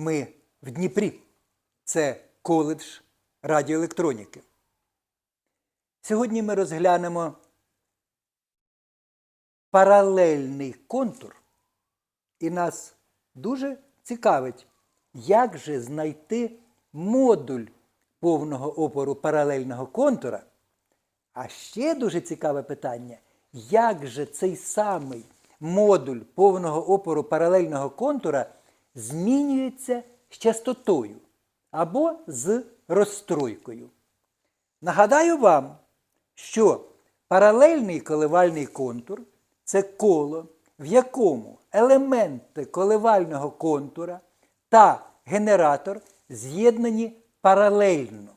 Ми в Дніпрі. Це коледж радіоелектроніки. Сьогодні ми розглянемо паралельний контур, і нас дуже цікавить, як же знайти модуль повного опору паралельного контура. А ще дуже цікаве питання, як же цей самий модуль повного опору паралельного контура змінюється з частотою або з розстройкою. Нагадаю вам, що паралельний коливальний контур це коло, в якому елементи коливального контура та генератор з'єднані паралельно.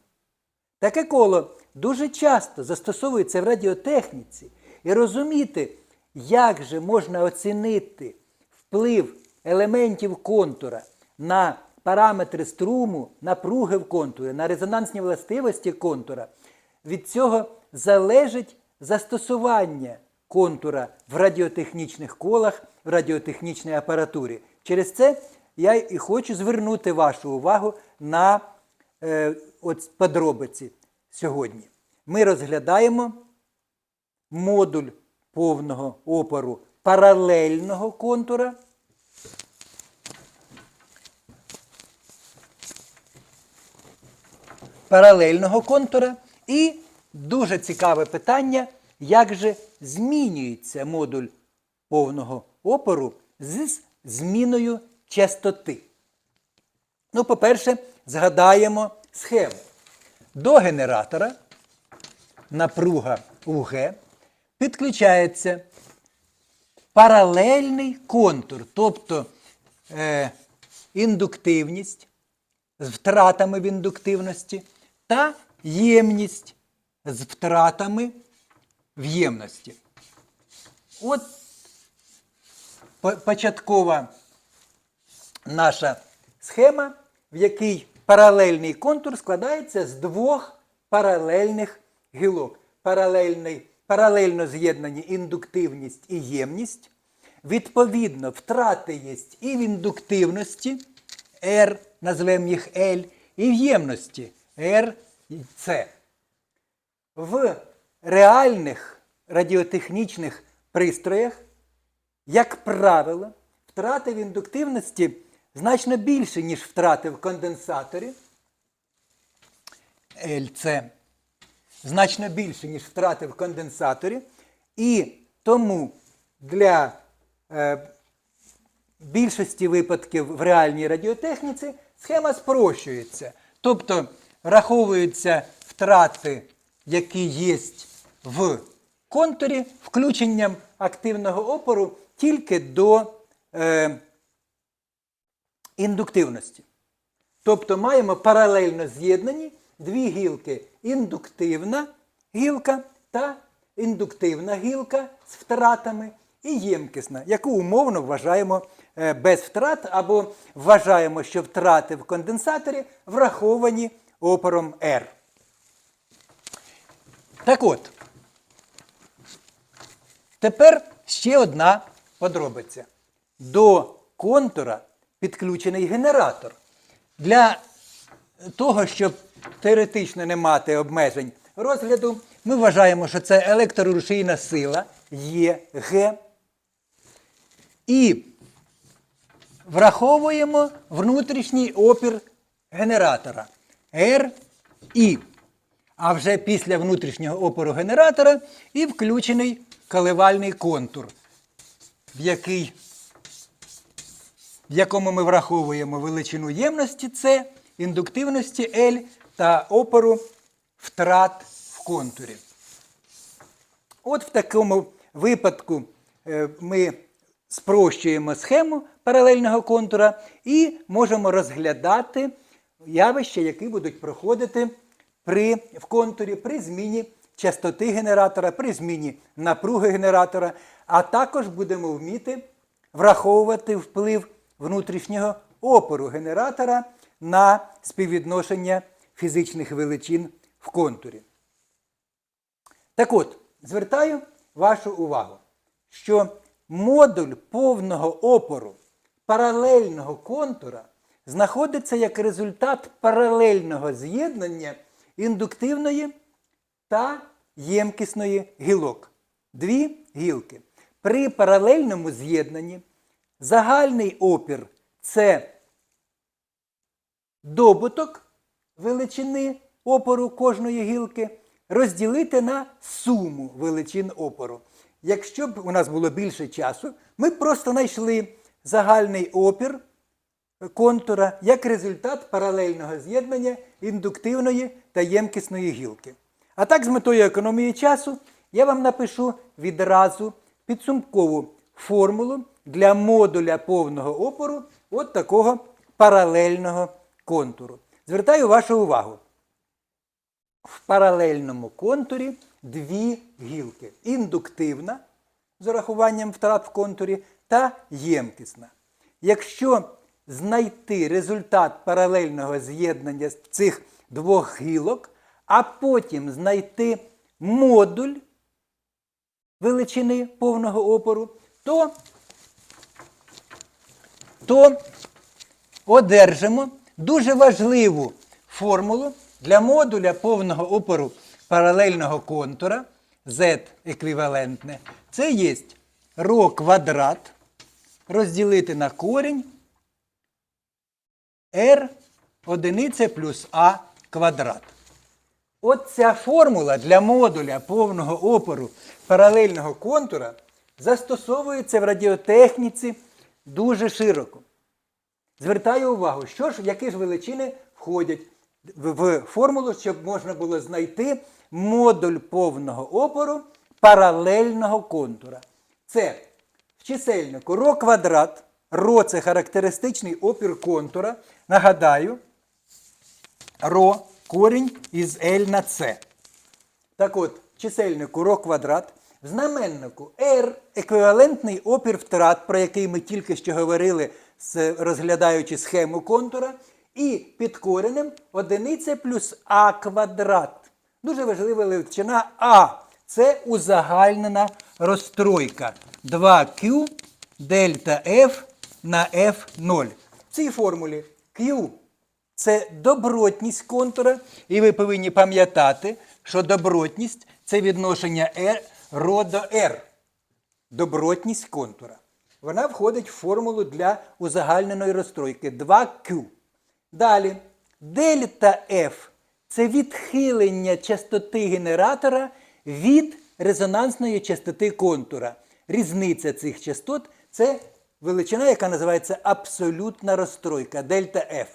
Таке коло дуже часто застосовується в радіотехніці і розуміти, як же можна оцінити вплив елементів контура на параметри струму, напруги в контурі, на резонансні властивості контура. Від цього залежить застосування контура в радіотехнічних колах, в радіотехнічній апаратурі. Через це я і хочу звернути вашу увагу на е, от подробиці сьогодні. Ми розглядаємо модуль повного опору паралельного контура. Паралельного контура і дуже цікаве питання, як же змінюється модуль повного опору з зміною частоти. Ну, по-перше, згадаємо схему. До генератора напруга УГ підключається паралельний контур, тобто е, індуктивність з втратами в індуктивності та ємність з втратами в ємності. От початкова наша схема, в якій паралельний контур складається з двох паралельних гілок. Паралельний, паралельно з'єднані індуктивність і ємність. Відповідно, втрати є і в індуктивності R, назвемо їх L, і в ємності R і C. В реальних радіотехнічних пристроях як правило, втрати в індуктивності значно більше, ніж втрати в конденсаторі. LC значно більше, ніж втрати в конденсаторі. І тому для е, більшості випадків в реальній радіотехніці схема спрощується. Тобто враховуються втрати, які є в контурі, включенням активного опору тільки до е, індуктивності. Тобто маємо паралельно з'єднані дві гілки індуктивна гілка та індуктивна гілка з втратами і ємкісна, яку умовно вважаємо е, без втрат або вважаємо, що втрати в конденсаторі враховані опором R. Так от, тепер ще одна подробиця. До контура підключений генератор. Для того, щоб теоретично не мати обмежень розгляду, ми вважаємо, що це електрорушійна сила ЄГ. І враховуємо внутрішній опір генератора RI. А вже після внутрішнього опору генератора і включений коливальний контур, в який в якому ми враховуємо величину ємності С, індуктивності L та опору втрат в контурі. От в такому випадку е, ми спрощуємо схему паралельного контура і можемо розглядати явища, які будуть проходити при, в контурі при зміні частоти генератора, при зміні напруги генератора, а також будемо вміти враховувати вплив внутрішнього опору генератора на співвідношення фізичних величин в контурі. Так от, звертаю вашу увагу, що модуль повного опору паралельного контура знаходиться як результат паралельного з'єднання індуктивної та ємкісної гілок. Дві гілки. При паралельному з'єднанні загальний опір це добуток величини опору кожної гілки розділити на суму величин опору. Якщо б у нас було більше часу, ми просто знайшли загальний опір контура як результат паралельного з'єднання індуктивної та ємкісної гілки. А так, з метою економії часу, я вам напишу відразу підсумкову формулу для модуля повного опору от такого паралельного контуру. Звертаю вашу увагу. В паралельному контурі дві гілки: індуктивна з урахуванням втрат в контурі та ємкісна. Якщо знайти результат паралельного з'єднання цих двох гілок, а потім знайти модуль величини повного опору, то, то одержимо дуже важливу формулу для модуля повного опору паралельного контура z еквівалентне. Це є ρ квадрат розділити на корінь r одиниця плюс а квадрат. От ця формула для модуля повного опору паралельного контура застосовується в радіотехніці дуже широко. Звертаю увагу, що ж, які ж величини входять в, формулу, щоб можна було знайти модуль повного опору паралельного контура. Це в чисельнику ро квадрат. Ро це характеристичний опір контура. Нагадаю, ро корінь із L на C. Так от, в чисельнику ро квадрат, в знаменнику R еквівалентний опір втрат, про який ми тільки що говорили, розглядаючи схему контура, і під коренем одиниця плюс А квадрат. Дуже важлива величина А. Це узагальнена розстройка. 2Q дельта F на F0. В цій формулі Q це добротність контура, і ви повинні пам'ятати, що добротність це відношення R, ро до R. Добротність контура. Вона входить в формулу для узагальненої розстройки 2Q. Далі, дельта F це відхилення частоти генератора від резонансної частоти контура. Різниця цих частот це величина, яка називається абсолютна розстройка дельта F.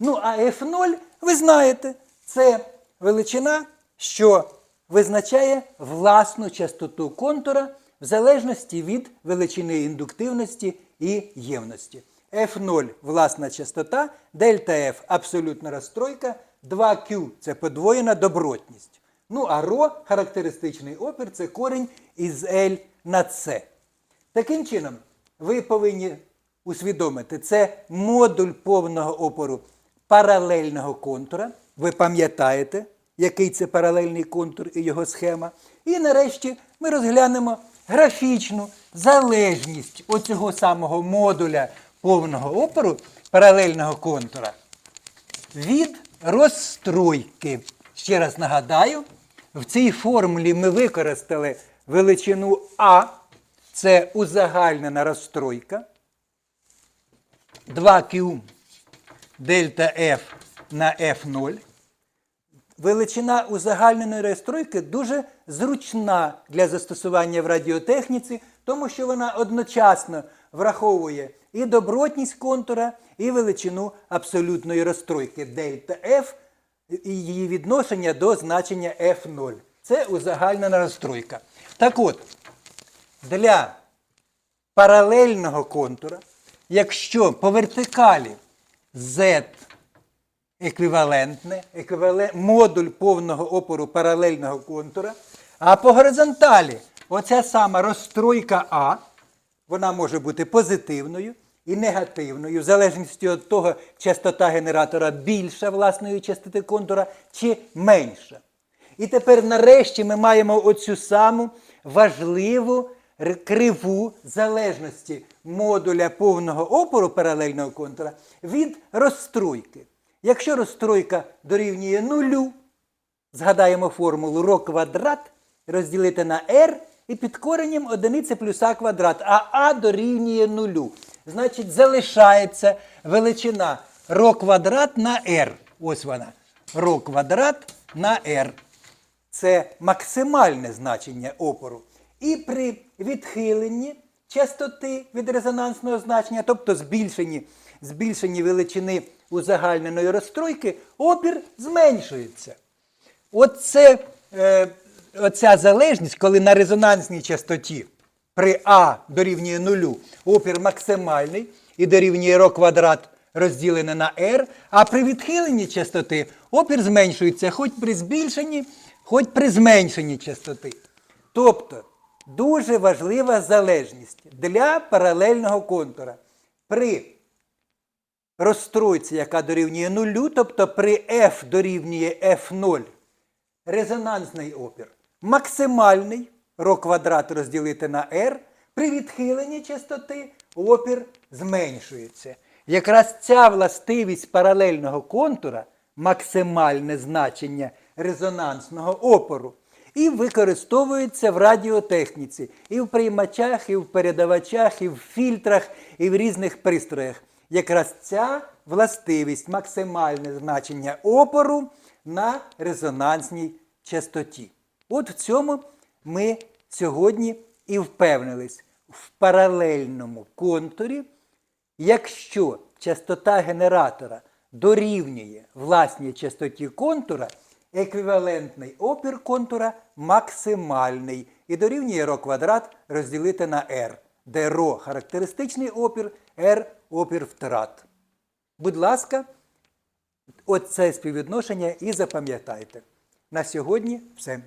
Ну, а F0, ви знаєте, це величина, що визначає власну частоту контура в залежності від величини індуктивності і ємності. F0 власна частота, дельта F абсолютна розстройка, 2Q це подвоєна добротність. Ну а ро характеристичний опір це корінь із L на C. Таким чином, ви повинні усвідомити, це модуль повного опору паралельного контура. Ви пам'ятаєте, який це паралельний контур і його схема. І нарешті ми розглянемо графічну залежність оцього самого модуля повного опору паралельного контура від розстройки. Ще раз нагадаю, в цій формулі ми використали величину А, це узагальнена розстройка. 2Q дельта F на F0. Величина узагальненої розстройки дуже зручна для застосування в радіотехніці, тому що вона одночасно враховує і добротність контура, і величину абсолютної розстройки дельта F і її відношення до значення F0. Це узагальнена розстройка. Так от, для паралельного контура, якщо по вертикалі Z еквівалентне, еквівален, модуль повного опору паралельного контура, а по горизонталі оця сама розстройка А, вона може бути позитивною і негативною, в залежності від того, частота генератора більша власної частоти контура чи менша. І тепер нарешті ми маємо оцю саму важливу криву залежності модуля повного опору паралельного контура від розстройки. Якщо розстройка дорівнює нулю, згадаємо формулу ро квадрат розділити на r і під коренем одиниці плюс а квадрат, а а дорівнює нулю. Значить, залишається величина ро квадрат на r. Ось вона. Ро квадрат на r. Це максимальне значення опору. І при відхиленні частоти від резонансного значення, тобто збільшенні, збільшенні величини узагальненої розстройки, опір зменшується. Оце, е, оця залежність, коли на резонансній частоті при А дорівнює нулю опір максимальний і дорівнює ро квадрат розділене на R, а при відхиленні частоти опір зменшується хоч при збільшенні, хоч при зменшенні частоти. Тобто дуже важлива залежність для паралельного контура. При розстройці, яка дорівнює нулю, тобто при F дорівнює F0, резонансний опір максимальний ро квадрат розділити на r, при відхиленні частоти опір зменшується. Якраз ця властивість паралельного контура максимальне значення резонансного опору. І використовується в радіотехніці, і в приймачах, і в передавачах, і в фільтрах, і в різних пристроях. Якраз ця властивість максимальне значення опору на резонансній частоті. От в цьому ми сьогодні і впевнились в паралельному контурі, якщо частота генератора дорівнює власній частоті контура, еквівалентний опір контура максимальний і дорівнює ро квадрат розділити на r, де ро характеристичний опір, r опір втрат. Будь ласка, оце співвідношення і запам'ятайте. На сьогодні все.